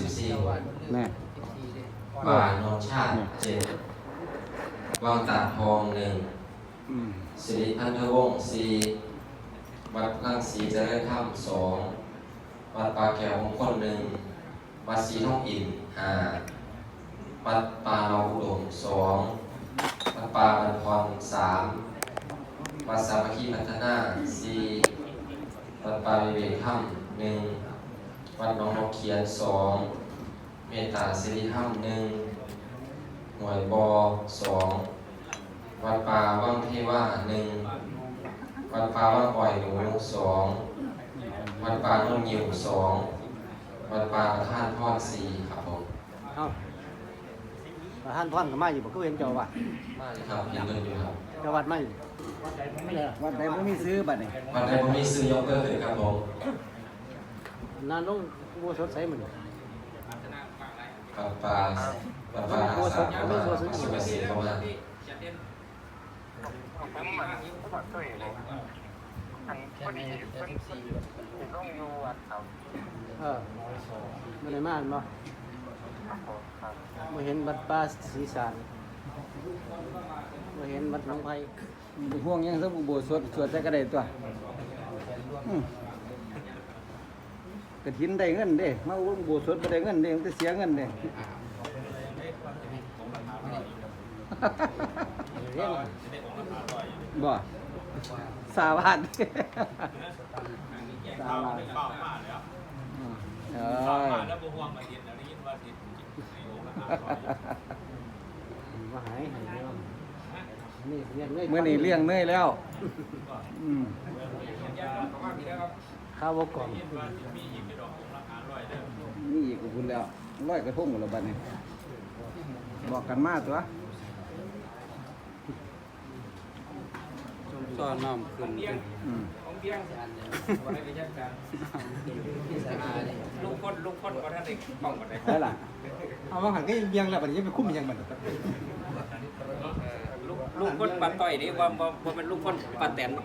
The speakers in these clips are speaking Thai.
สิบสี่แน่ป่านนชาติเจ็ดวังตาดทองหนึ่งอืมสิริพันธวงศ์สี่วัดรังสีเจริญธรรมสองวัดป่าแก้วมงคลหนึ่งวัดศรีทองอินห้าวัดป่าเราอุดมสองวัดป่าบรรพรสามวัดสามัคคีพัฒนาสี่วัดป่าวิเวกธรรมหนึ่ง วัดหนองนกเขียนสองเมตตาสิริธรรมหนึ่งหน่วยบอสองวัดป่าว่างเทว่าหนึ่งวัดป่าว่างปล่อยหนูสองวัดป่าโนนยิวสองวัดป่าประท่านพอดสี่ครับผมเอ้าประธานท่อนก็มาอยู่บ่คือเห็นเจ้าวัดมาเลยครับเห็นกันอยู่ครับเจ้าวัดมาอยู่วัดใดบ่มีซื้อบัดนี้วัดใดผมมีซื้อยกเลิกเลยครับผม นานลงบ่สดใสมื้อนี้วัดป่าวัดป่าสาเข้าสุภาษิตเข้ามาผมมันผัดตัวเองเลยอันพอดีเพิ่นต้องยู่วัดเขาเออบ่ได้มาอันบ่ครับผมครับบ่เห็นวัดป่าศรีสารบ่เห็นวัดหนองไผห่วงยังซะบ่สวดสวดแต่ก็ได้ตัวอืม กระถินได้เงินเด้มาอุโบสถบ่ได้เงินเด้มันจะเสียเงินเด้เรียนบ่สาวัสดสาราอืมเอ้สาวยแล้วบ่ห่วงมาเห็นแล้วได้ยินว่าเห็นในโอกาสบ่หายหายแล้วนี่เรียนเลยเมื่อนี้เลี้ยงเนยแล้ว อืม ข้าวบ่ก่อนมีอีกไปดอกองค์ราคาร้อยเด้อนี่อีกกับคุณแล้วร้อยกระทงหมดแล้วบัดนี้บอกกันมาตัวซ้อนน้ำขึ้นอืมของเบี้ยงบ่ได้ไปจัดการลูกคนลูกคนบ่ทันได้ป้องบ่ได้ได้ล่ะเอามาหันก็ยังเบียงแล้วบัดนี้ไปคุ้มยังบัดนี้ลูกลูกคนปลาต้อยนี่ว่าบ่บ่เป็นลูกคนปลาแตนส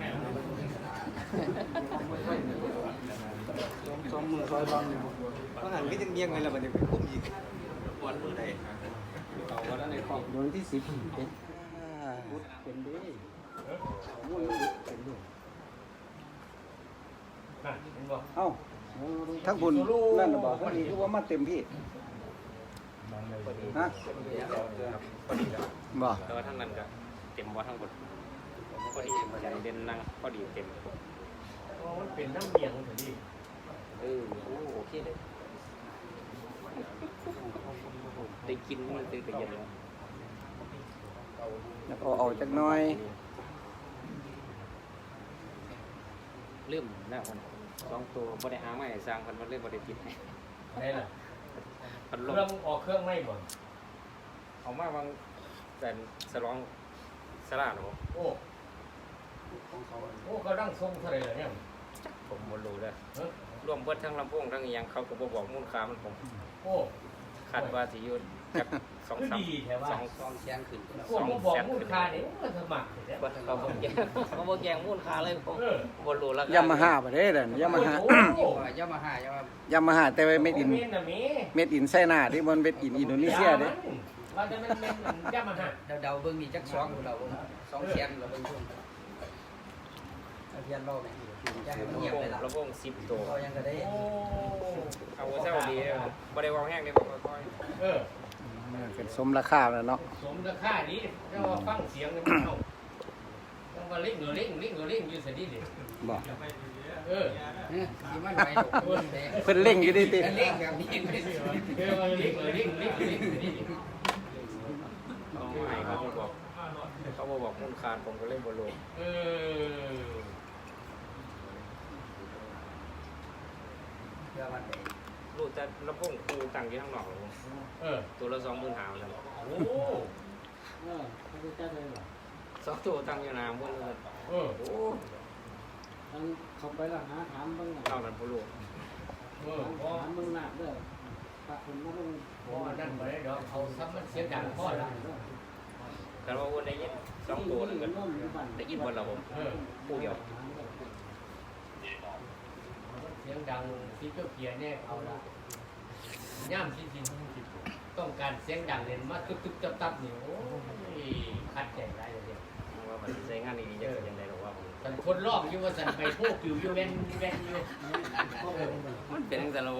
องมือซอยบางอยู่มาหันก็ยังเบียงไงแล้วบัดนี้ไปคุ้มอีกปวดมือได้เขาบ่ทันได้ป้องโดนที่สิบเป็นบุดเป็นเด้มุ่นเป็นด้วยนั่นเห็นบ่เอ้าทั้งคุณนั่นน่ะบอกทั้งนี้คือว่ามาเต็มที่ฮะบ่แต่ว่าทั้งนั้นก็เต็มบ่ทั้งหมดพอดีใจเด่นนั่งพอดีเต็มมันเป็นน้ำเมียงเถอะดิ เออโอเคเลยได้กินมันตื่นแต่เย็นแล้วแล้วก็เอาจักหน้อยลืมแล้วมันสองตัวบ่ได้หามาให้สร้างเพิ่นบ่เลยบ่ได้ติดให้ได้ล่ะเพิ่นเคลรื่องงออกเครื่องไม่หมดเอามาบางแต่สลองสลาเนาะโอ้โอ้เขาดั้งทรงเท่าไหรเหรอเนี่ยผมบ่รู้เด้อเอ้อ รวมเบิดทั้งลำโพงทั้งอีหยังเขาก็บ่บอกมูลค่ามันผมโอ้ คาดว่าสิอยู่จักสองคือสามดีแท้ว่า สองสองแสนขึ้นพวกมึงบอกมูลค่าเนี่ยมันสมัครเลยบ่เขาบ่แย่งเขาบ่แย่งมูลค่าเลยผมเออ บ่รู้ราคายามาฮ่าบ่ได้เด้อยามาฮ่า โอ้โหยามาฮ่ายามายามาฮ่าแต่ว่าเม็ดอิน เมนน่ะเมเม็ดอินไซน่าที่มันเม็ดอินอินโดนีเซียเด้ว่าจะเป็นเมนมันย่ามาหาเดาเดาๆเบิ่งนี่จักสองเราเบิ่งสองแสนเราเบิ่งช่วงเอาเพียนเราไหมจะให้มันเงียบ ลำโพงไปลำโพง10ตัวเรายังก็ได้โอ้าเซาดีเด้อบ่ได้เว้าแห้งเด้บ่ค่อยเออเป็นสมราคาแล้วเนาะสมราคานี้เราฟังเสียงเนี่ยมันเอาต้องมาเล่งเงือเล่งเล่งเงือเล่งอยู่เสียดีดิบอกเออเออสิมันไหวดอกเบิ่งเด้เพิ่นเล่งอยู่ดิติเล่งแบบนี้ไม่สิเออมาเล่งเงือเล่งเล่งเล่งสียดีดิเอาให้เขาบอกเขาบอกมูลค่าผมก็เลยบ่รู้เออ เพื่อวันใดรู้แต่ลำโพงกูตั้งอยู่ข้างนอกครับผมเออ ตัวละ25,000ครับโอ้เออเขาจะจัดเลยบ่สองตัวตั้งอยู่หน้ามื้อนึงเออโอ้อันเขาไปแล้วหาถามเบิ่งน่ะเท่านั้นบ่รู้เออพอถามเบิ่งหน้าเด้อถ้าคุณมาลงพอนั่นไปได้เดี๋ยวเอาซ้ำมันเสียงดังพอละแต่ว่าวันได้ยินสองตัวนั่นก็ได้ยินบ่ล่ะผมเออผู้เดียวเสียงดังที่เจ้าเกียร์เนี่ยเอาละย่ามที่จริงต้องการเสียงดังเด่นมาตุ๊บๆตับๆนี่โอ้ยคัดใจได้เลยเนี่ยว่ามันใช้งานดีๆจะเกิดยังไงหรอว่าสันคนรอบอยู่ว่าสันไปโพกอยู่อยู่เว้นเว้นอยู่มันเป็นตั้งแต่เรา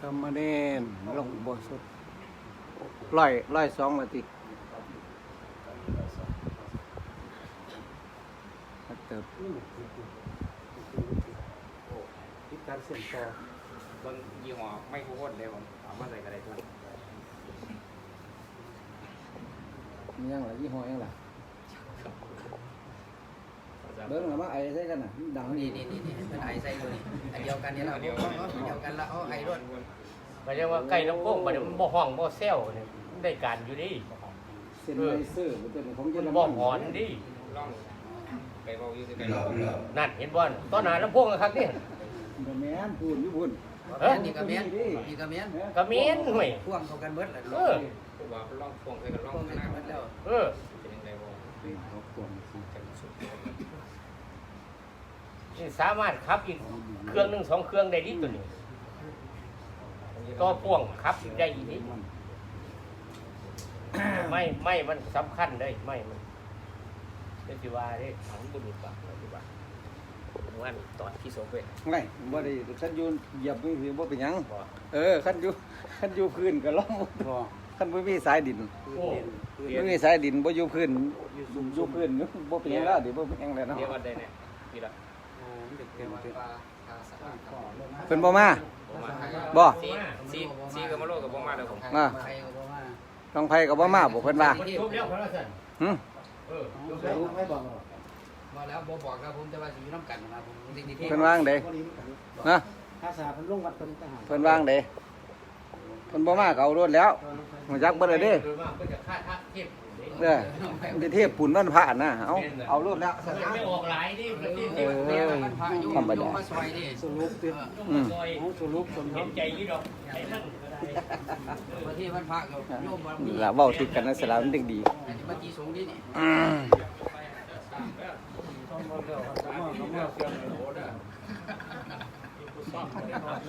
สมณเณรลงบ่สุดร้อยร้อยสองนาทีเติบติด การเส้นต่อบางยี่ห้อไม่คุ้นเลยผมเอามาใส่กระไรทุกมีหยังล่ะยี่ห้อหยังล่ะเบิ่งแล้วมาไอ้ใส่กันน่ะมันดังนี่นี่นี่นี่นี่เป็นไอใส่ตัวนี้อันเดียวกันนี่แหละเดียวกันละเอาไอรถหมายถึงว่าใกล้ลำโพงมันมันบ่ห้องบ่แซวเนี่ยมันได้การอยู่ดิเส้นไลเซอร์บ่ตัวนี้ของเยอมันรบ่มันหอนดิล่องไปเบาอยู่ไกลนั่นเห็นบ่ต้นหนาลำโพงอะครับนี่ บ่แม่นพูนอยู่พุ่นเอ้ยนี่กระเมียนนี่กระเมียนกระเมียนห่วยพ่วงเขากันเบิดเลยเออว่าล่องฟงใส่กับล่องพ่วงขกันนาดเบิดแล้วเออเป็นยังไงบ่เป็นเขากวางสินี่สามารถขับอีกเครื่องหนึงสองเครื่องได้ดิตัวนี้ก็พ่วงขับอีกได้อีกนิดไม่ไม่มันสำคัญเลยไม่มันเป็นสิว่าเด้ถังบุรุษปะเป็นสิว่า ว่าตอนที่โซเฟตไม่บ่ได้คันอยู่เหยียบมือถือบ่เป็นหยัง บ่เออคันอยู่คันอยู่พื้นก็ล่องบ่คันบ่มีสายดินโอ้บ่มีสายดินบ่อยู่พื้นอยู่พื้นบ่เป็นหยังแล้วดิบ่เป็นหยังแล้วเนาะเดี๋ยววันใดเนี่ยพี่ละโอ้มันเด็กเต็มเต็มเพิ่นบ่มาผมมาบ่ซีซีซีกับมาโลกับผมมาเดี๋ยวผมมาใครก็บ่มาน้องไผก็บ่มาบ่เพิ่นว่ามันทุบแล้วเขาละสั่นหึเออเอาทุบใส่แล้วไม่บอกหรอก มาแล้วบ่บอกครับผมแต่ว่าสิอยู่น้ำกันนะผมสิที่เพิ่นว่าจังไดนะภาษาเพิ่นลงวัดเพิ่นทหารเพิ่นว่าจังไดเพิ่นบ่มาก็เอารถแล้วรู้จักเบิดเลยเด้โดยมากก็จะฆ่าทักเทพเด้อสิเทพปุ่นวันพระน่ะเอาเอารถแล้วมันไม่ออกหลายดิประเทศเอนี้อมันพายุธรรมดามาซอยนี่สรุปติดอืมซอยเอาสรุปสมทเห็บนใจยี่ดอกไอ้นั่นก็ได้ประเทศมันพระก็โยมบ่มีล่ะเว้าติดกันนะสลามมันเด็กดีอันนี้มาจีสงนี่นี่อืมต้องบ่เดียวสมองน้ำเมื่อเสียงโหดอะ ค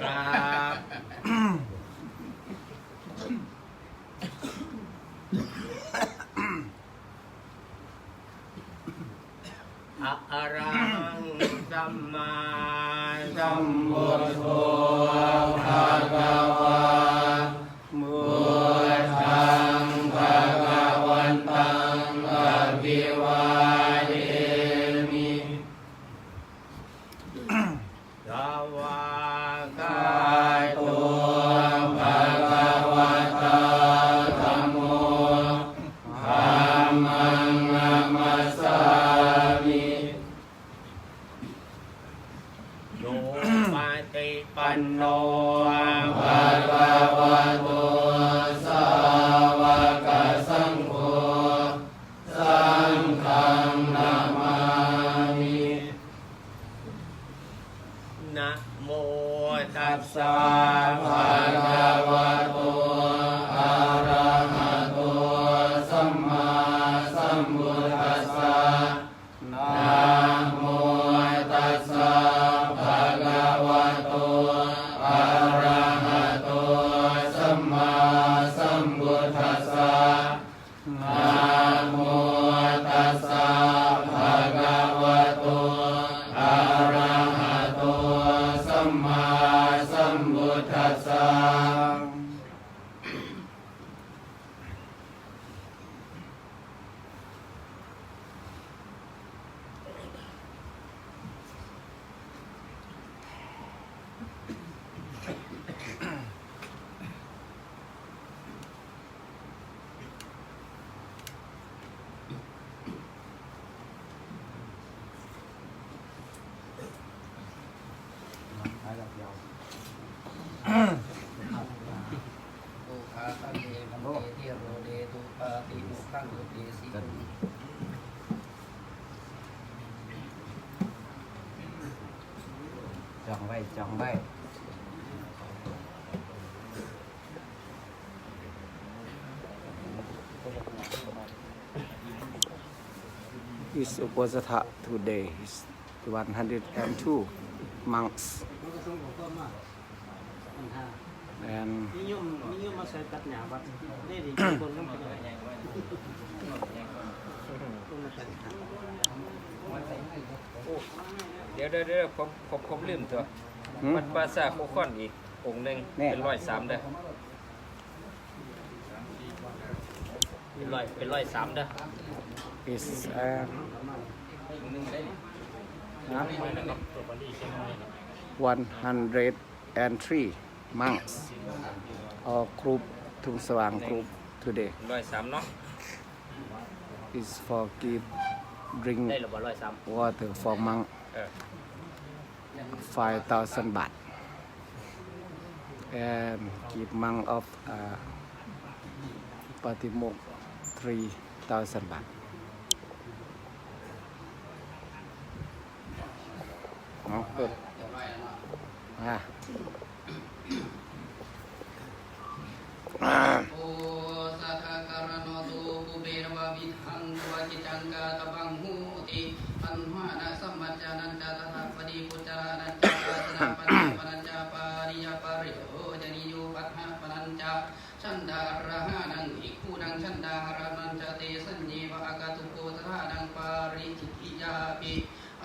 รับ ติปันโนภะคะวะโต มมาสัมพุทธัสสะ ตุคาตะเยมันเตเทโรเดตุปาติมุขังอุเตสิตุ จองไว้จองไว้ is Uposatha today is 102 monks มันก็ส่งของต้นมาอันห้า and นิยมนิยมมาใส่ตัดหญ้าวัดได้ดีคนนำเป็นยังไงโอ้เดี๋ยวเดี๋ยวเดี๋ยวผมผมผมลืมตัว hmm? วัดปราสาทโคคอนอีกองค์หนึ่งแน่ เป็นร้อยสามเด้อเป็นร้อยเป็นร้อยสามเด้อ is uh, huh? 103 monks or group Tung Swang group today ร้อยสามเนาะ is for give drink ได้หรือบ่ร้อยสาม water for monk เออ 5,000 baht and give monk of uh, Patimok 3,000 baht เอาเปิดมา โอสัทธะการโนตุปุเบรวะวิทังวะจิจังกาตบังหูติปันหานะสัมมัจจานันจาตถาปฏิปุจจานันจาปาสนาปนาปนัญจาปาริยปาริโอจนิโยปัฏฐาปนัญจาชันดาระหานังอิคูนังชันดาระนันจาเตสัญญีวะอากาตุโกตถานังปาริจิกิยาปิ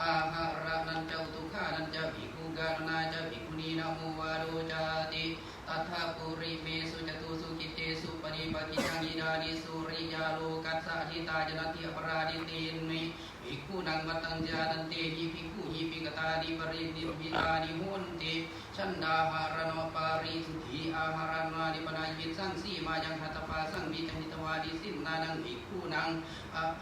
อาหาระนันจาอุตุขานันจาอิคูกานาจาอิคุนีนามุวาโดจาติ ตัทธาปุริเมสุจตุสุกิเตสุปฏิปฏิจังอิดานิสุริยาโลกัสสะ ทิตาจนติอปราดิเตนมิภิกขุนังมัตังจานันเตหิภิกขุหิปิกตาดิปรินิพิตานิโหนติชันดาหารโนปาริสุขีอาหารนานิปนายิสังสีมายังหัตปาสังวิจันิตวาดิสินนานังภิกขุนัง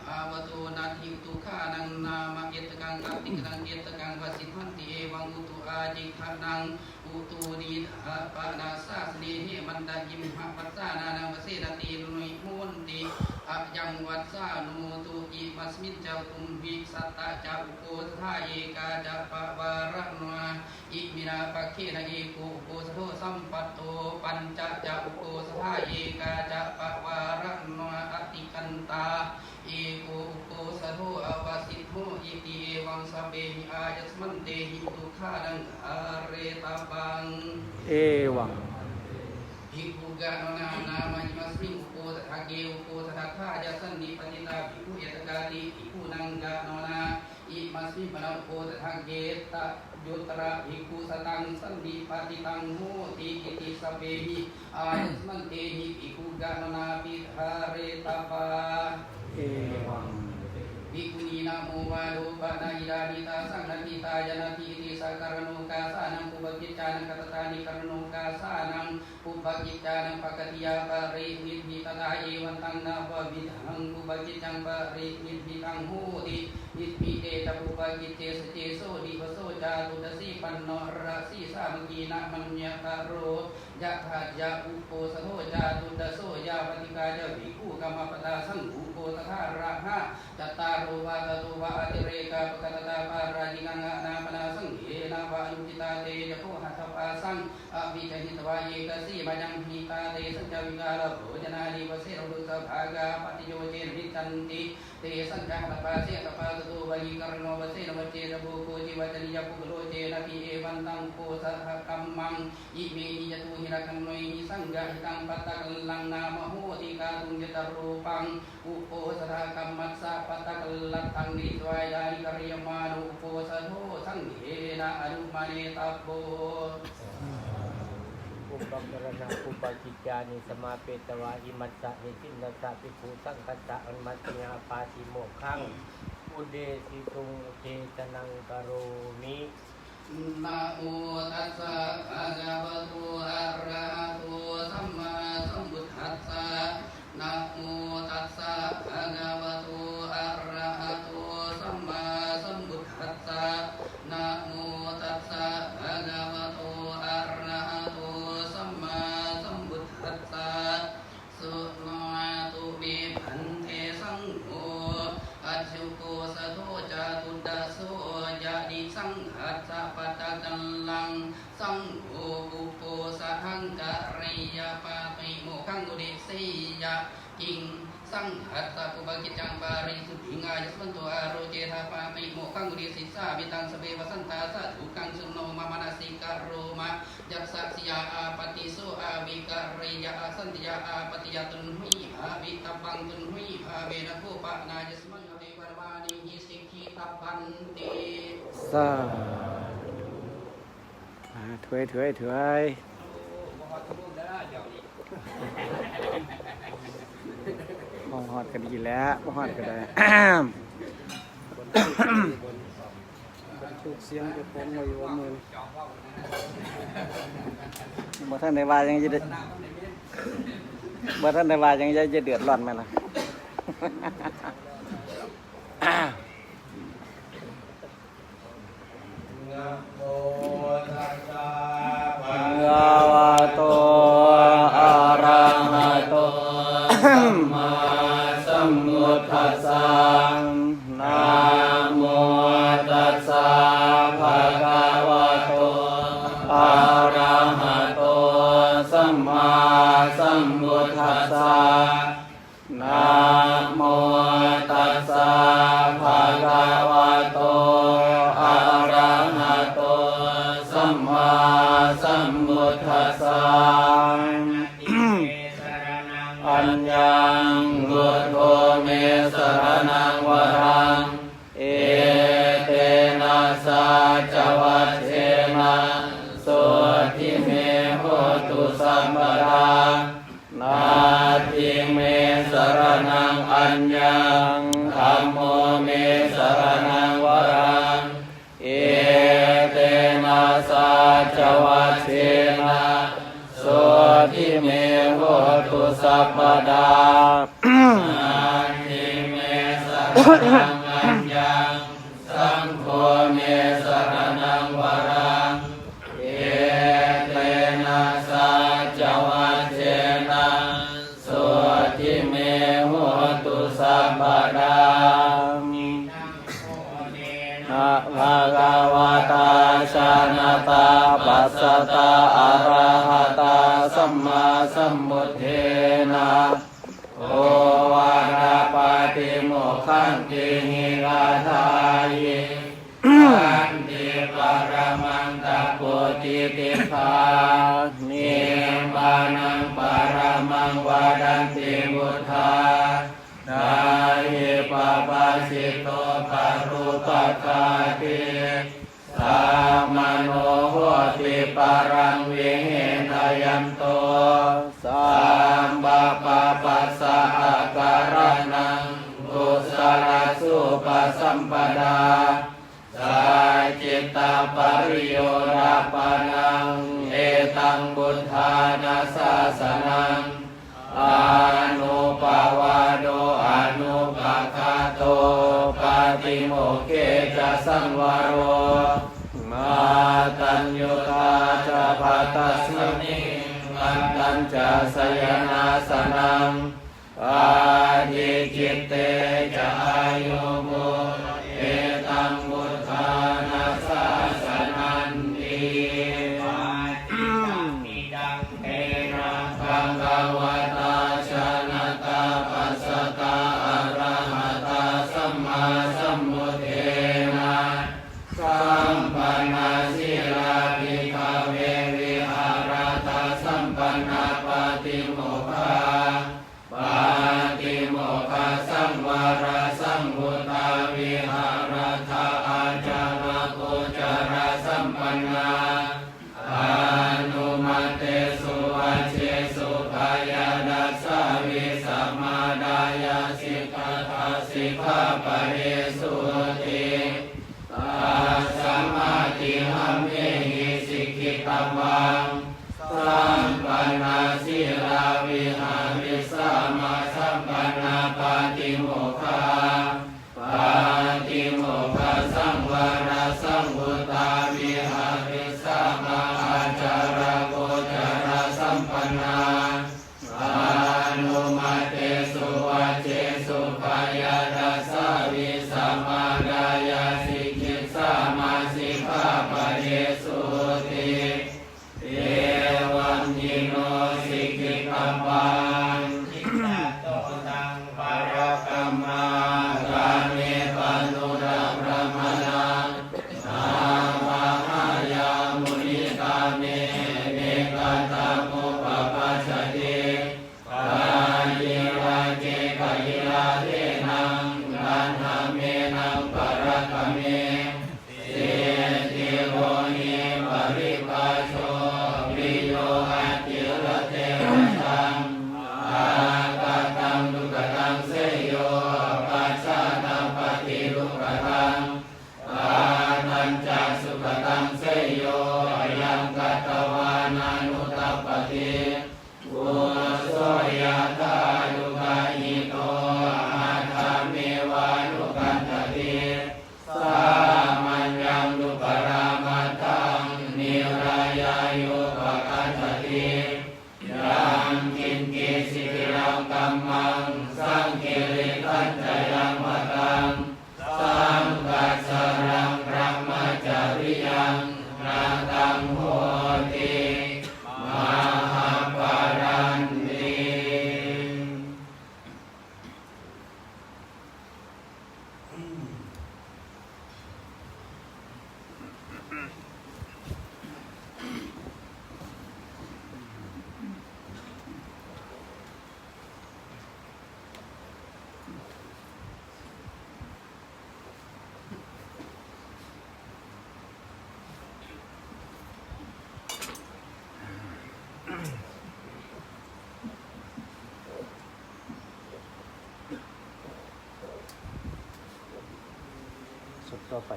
อาวโตนาทิตุขานังนามเยตกังกัติกังเยตกังวสิทันติเอวังอุตุอาจิขนังอุตูดีหาปนาสาสนีเหมันตายิมหะปัสสานานังวเสนตีนุยมุนติ อะยังวัดสานุตุอิมัสมินเจ้าตุมวิสัตตาจาอุโกสทาเอกาจะปะวารนวาอิมินาปะเคนะเอโกอุโกสโทสัมปัตโตปัญจจะอุโกสทาเอกาจะปะวารนวาอติกันตาเอโกอุโกสะโทอวาสิโทอิติเอวังสเปหิอายัสมันเตหิตุขาดังอาเรตาบังเอวังภิกขุกะโนนานามายิมัสมิ งอุโกตถาเกอุโกตถาคายัสันนิปติตาภิกขุเยตกาติภิกขุนังกะโนนาอิมัสมิปนะอุโกตถาเกตะยุตระภิกขุสตังสันนิปติตังโหติอิติสเปหิอายสมันเตหิภิกขุกะโนนาปิทาเรตาปาเอวังภิกขุนีนะโมวาโดปะนาอิดานิตาสังฆิตายนาทิติสักการโนกาสานังปุบกิจจานังกัตตานิกรโนกาสานังปุบกิจจานังปกติยาปะรินิพิตตาเอวันตังนาวะวิทังปุบกิจังปะรินิพิตังโหตินิพิเตตปุบกิเตสเจโสดิวโสจาตุตสีปันโนราสีสามังกีนะมัญญตโรยะถายะอุโปสโทจาตุตโสยาปฏิกายะภิกขุกรรมปตาสังอุโปตถาระหะจัตตารุวาตตุวะอติเรกาปกตตาปาราจิกังนาปนาสังเหนาวานุจิตาเตยะโพหัตถปาสังอภิจหิตวาเกสมายังหิตาเตสัจจวิกาลโภจนานิวเสรดุสภากาปฏิโยเจนิจันติเตสัจจหัตปาเสตปาตุวะยิกรโนวเสนวเจนโบโกจิวัจนิยปุโรเจนะพิเอวันตังโคสหกัมมังอิเมนิยตุหิรักันโนหิสังกะหิตังปัตตะกัลลังนามโหติกาตุงยตรูปังอุโปสถากรรมัสสะปะตะกลัตตังนิสวายานิกริยมานุโปสโทสังเฮนะอนุมาเนตัโป ปุปปะรณะภูปจิจานิสมาเปตวาอิมัสสะเหตินัสสะปิภูสังคัสสะอันมัติยาปาสิโมขังอุเดสิตุงเจตนังกโรมินาโอตัสสะวะโตอะระหะโตสัมมาสัมพุทธัสสะนะโมตัสสะภะคะวะโตอะระหะโตสัมมาสัมพุทธัสสะนะโมตัสสะภะคะวะโตอะระหะโตสัมมาสัมพุทธัสสะสุนาตุเมพันเทสังโฆ อัจจุโกสะโทจาตุดาโสยะดิสังหัสสะปะตะกัลลัง สังโฆอุโปสะหังกะริยปาติโมขังกุดิสียะกิง สังหัตตะปุบกิจจังปาริสุทธิงายสมันโตอาโรเจธาปาติโมขังอุริสิสาบิตังสเบวสันตาสะทุกังสุโนมามนาสิกาโรมายักษัสยาอาปฏิโสอาวิการิยาสันติยาอาปฏิยตุนหุยอาวิตบังตุนหุยอาเวนะโคปะนายสมันเทววานิหิสิกขิตปันติสาอ่าถวยถวยถวยพอฮอดก็ดีแล้วพอฮอดก็ได้ ถูกเสียงจะพ้องไว้ว่ามือบ่ท่านในว่ายังจะได้บ่ท่านในว่ายังจะจะเดือดร้อนไหมล่ะอ่า สัพพดานาทิเมสรนังอัญญังสังโฆเมสรนัง ชานาตาปัสสตาอะระหะตาสัมมาสัมพุทเทนะโอวาทาปาติโมขันติหิราทายขันติปรมังตะโพติติภานิบานังปรมังวาดันติบุทธากายปะปะสิโตปะรูปะคาติ มโนโหติปะรังวิเหนยันโตสามบาปะปัสสะอาการนังกุศลสุปสัมปดาสายจิตตาปริโยราปานังเอตังบุทธานาสาสนังอนุปาวาโดอนุปาคาโตปาติโมเขจะสังวโร ตัญญุตาจะปัตตัสมิมันตัญจะสยนาสนังอาทิจิตเต วุตาวิหาริสมา ริยังนาตังโหติมหาปารันติ สุดต่อไป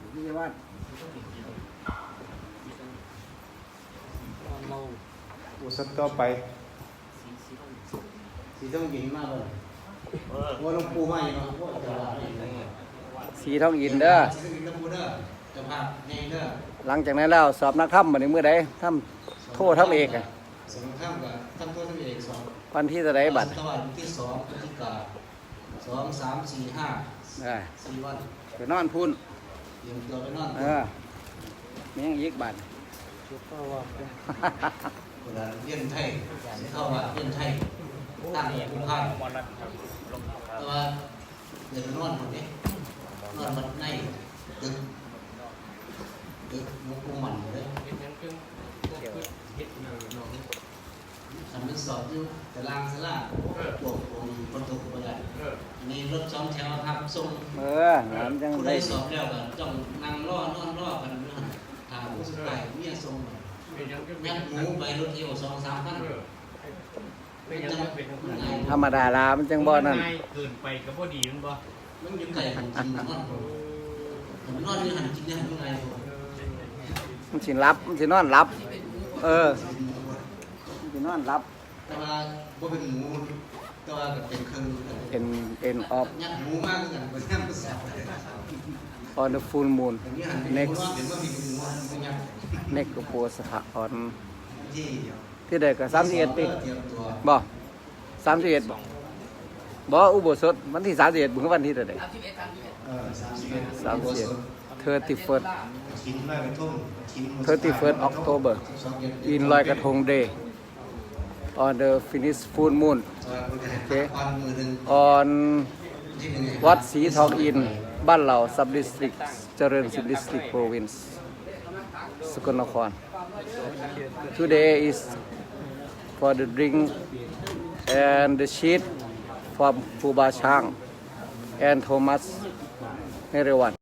มาประกาศที่วัดอุสต่อไปสีต้องยินมากเลยว่าหลวงปู่มาอยู่เนาะว่าจะว่าอะไรเนี่ยสีทองอินเด้อสีต้องยินหลวงปู่เด้อเจะพาพแน่เด้อหลังจากนั้นแล้วสอบนักธรรมบัดนี้มื้อใดธรรมโทษทำเอกอะสงข้ามกับท่านตัวท่านเอกสองวันที่เท่าใดบัดตะวันที่สองพฤศจิกาสองสามสี่ห้าได้สี่วันไปนอนพุ่น เตรียมตัวไปนอนเออมีหยังอีกบัดเวลาเรียนไทยเข้ามาเรียนไทยตั้งผู้พันแต่ว่าเดี๋ยวไปนอนคนนี้นอนบัดในดึกดึกหลวงปู่หมันเลยทำเป็นสอบอยู่แต่ลางสลาปวกองค์บรรทุกไปเลยอัน นี้รถสองแถวครับส่งเออน้ำจังผู้ได้ใดสอบแล้วก็ต้องนั่งรอนอนรอกันอยู่หั่นถามผู้สุดท้ายเมียส่งมายัดหมูไปรถเที่ยวสองสามพันเป็นจังเป็นไงธรรมดาลามันจังบ่นั่นเกินไปก็บ่ดีมันบ่มันอยู่ไก่ของกินนอนผมนอนอยู่หันกินอยู่หันยังไงมันสิรับมันสินอนรับ เออมันสินอนรับแต่ว่าบ่เป็นหมูแต่ว่าก็เป็นเครื่องเป็นเอ็นออฟยัดหมูมากกันบ่ย่างก็สอบ on the full moon อย่างนี้หัน next เห็นว่ามีหมูมันยัด next โปสถา on ที่ที่ใดก็31ติเตรียมตัวบ่31บ่บ่อุโบสถวันที่31บ่คือวันที่เท่าใดเออ31 31 31ชิ้นแรกเป็นทุ่มชิ้น31 October in ลอยกระทง day on the finish full moon โอเควันมือหนึ่ง on ที่หนึ่งไงวัดศ รีทองอินบ้านเหล่า sub district เจริญสิน district province สกลนคร today is for the drink and the sheet from ครูบาช้าง and Thomas เนเรวัน